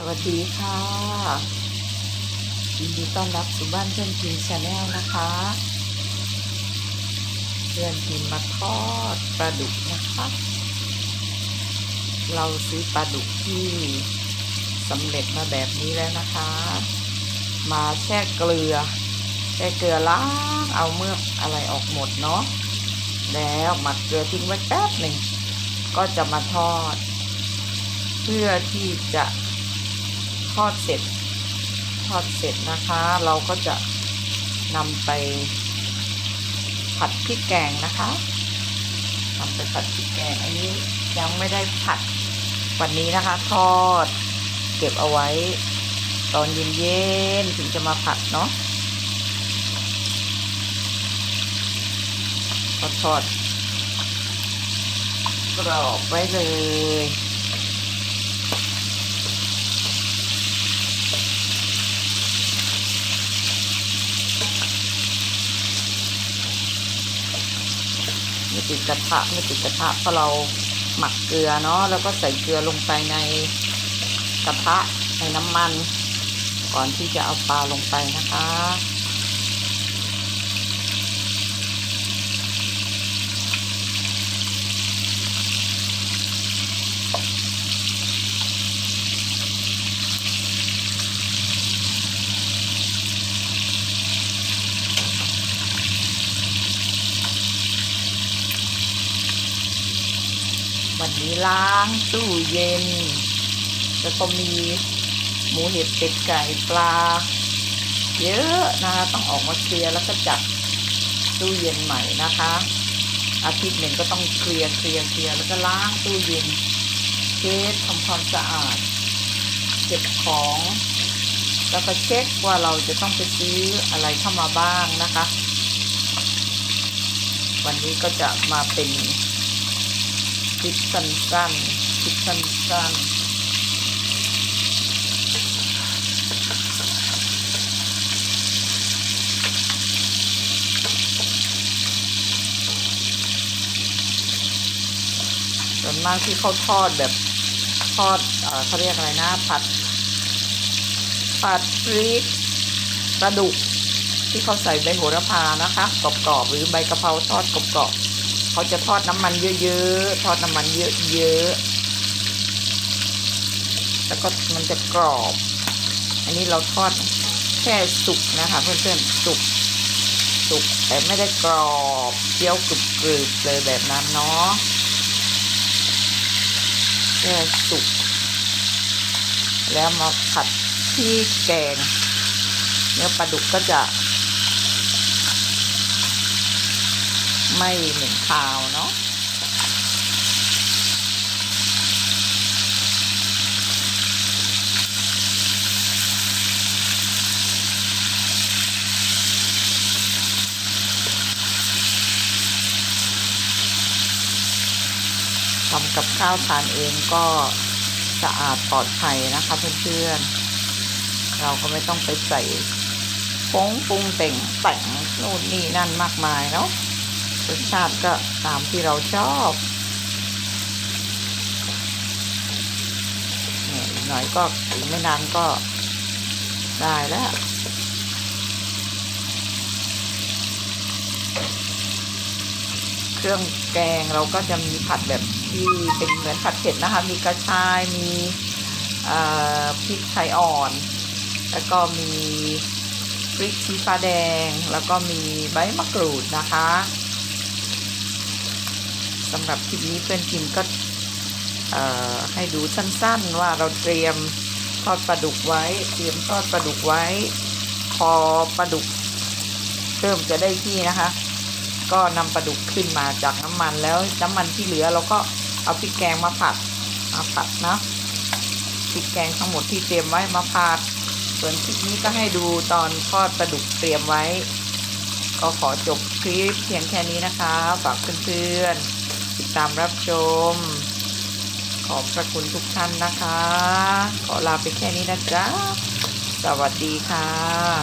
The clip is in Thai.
สวัสดีค่ะยินดีต้อนรับสู่บ้านเพื่อนกินชาแนลนะคะ เพื่อนกินมาทอดปลาดุกนะคะ เราซื้อปลาดุกที่สำเร็จมาแบบนี้แล้วนะคะ มาแช่เกลือ แช่เกลือล้างเอาเมือกอะไรออกหมดเนาะแล้วหมักเกลือทิ้งไว้แป๊บหนึ่งก็จะมาทอด เพื่อที่จะ อดเสร็จ ทอดเสร็จนะคะ เราก็จะนำไปผัดพริกแกงนะคะนำไปผัดพริกแกง อันนี้ยังไม่ได้ผัดวันนี้นะคะ ทอด เก็บเอาไว้ ตอนเย็นๆถึงจะมาผัดเนาะก็ทอดกรอบไว้เลย ติดกระทะไม่ติดกระทะเพราะเราหมักเกลือเนาะแล้วก็ใส่เกลือลงไปในกระทะในน้ำมัน ก่อนที่จะเอาปลาลงไปนะคะ วันนี้ล้างตู้เย็น แล้วก็มีหมูเห็ดเป็ดไก่ปลา เยอะนะคะต้องออกมาเคลียร์แล้วก็จัดตู้เย็นใหม่นะคะ อาทิตย์หนึ่งก็ต้องเคลียร์เคลียร์เคลียร์แล้วก็ล้างตู้เย็นเช็ดทำความสะอาดเก็บของแล้วก็เช็คว่าเราจะต้องไปซื้ออะไรเข้ามาบ้างนะคะ วันนี้ก็จะมาเป็น คลิปสั้นๆคลิปสั้นๆส่วนมากที่เขาทอดแบบทอดเขาเรียกอะไรนะ ผัด ผัดพริกปลาดุกที่เขาใส่ใบโหระพานะคะกรอบๆหรือใบกะเพราทอดกรอบๆ เขาจะทอดน้ำมันเยอะๆ ทอดน้ำมันเยอะๆ แล้วก็มันจะกรอบ อันนี้เราทอดแค่สุกนะคะเพื่อนๆ สุก สุกแต่ไม่ได้กรอบเคี้ยวกรึบๆเลยแบบนั้นเนาะ แค่สุก แล้วมาผัดที่แกง เนื้อปลาดุกก็จะ ไม่เหม็นคาวเนาะทำกับข้าวทานเองก็สะอาดปลอดภัยนะคะเพื่อนๆ เราก็ไม่ต้องไปใส่ฟงปรุงแต่งแต่งนู่นนี่นั่นมากมายเนาะ รสชาติก็ตามที่เราชอบเนี่ยอีกหน่อยก็อีกไม่นานก็ได้แล้วเครื่องแกงเราก็จะมีผัดแบบที่เป็นเหมือนผัดเผ็ดนะคะ มีกระชาย มีพริกไทยอ่อน แล้วก็มีพริกชี้ฟ้าแดง แล้วก็มีใบมะกรูดนะคะ สำหรับคลิปนี้เพื่อนกินก็ให้ดูสั้นๆว่าเราเตรียมทอดปลาดุกไว้ เตรียมทอดปลาดุกไว้ พอปลาดุกเริ่มจะได้ที่นะคะ ก็นำปลาดุกขึ้นมาจากน้ำมันแล้วน้ำมันที่เหลือเราก็เอาพริกแกงมาผัดมาผัดนะพริกแกงทั้งหมดที่เตรียมไว้มาผัดส่วนคลิปนี้ก็ให้ดูตอนทอดปลาดุกเตรียมไว้ ก็ขอจบคลิปเพียงแค่นี้นะคะ ฝากเพื่อนๆ ติดตามรับชม ขอบพระคุณทุกท่านนะคะ ขอลาไปแค่นี้นะจ๊ะ สวัสดีค่ะ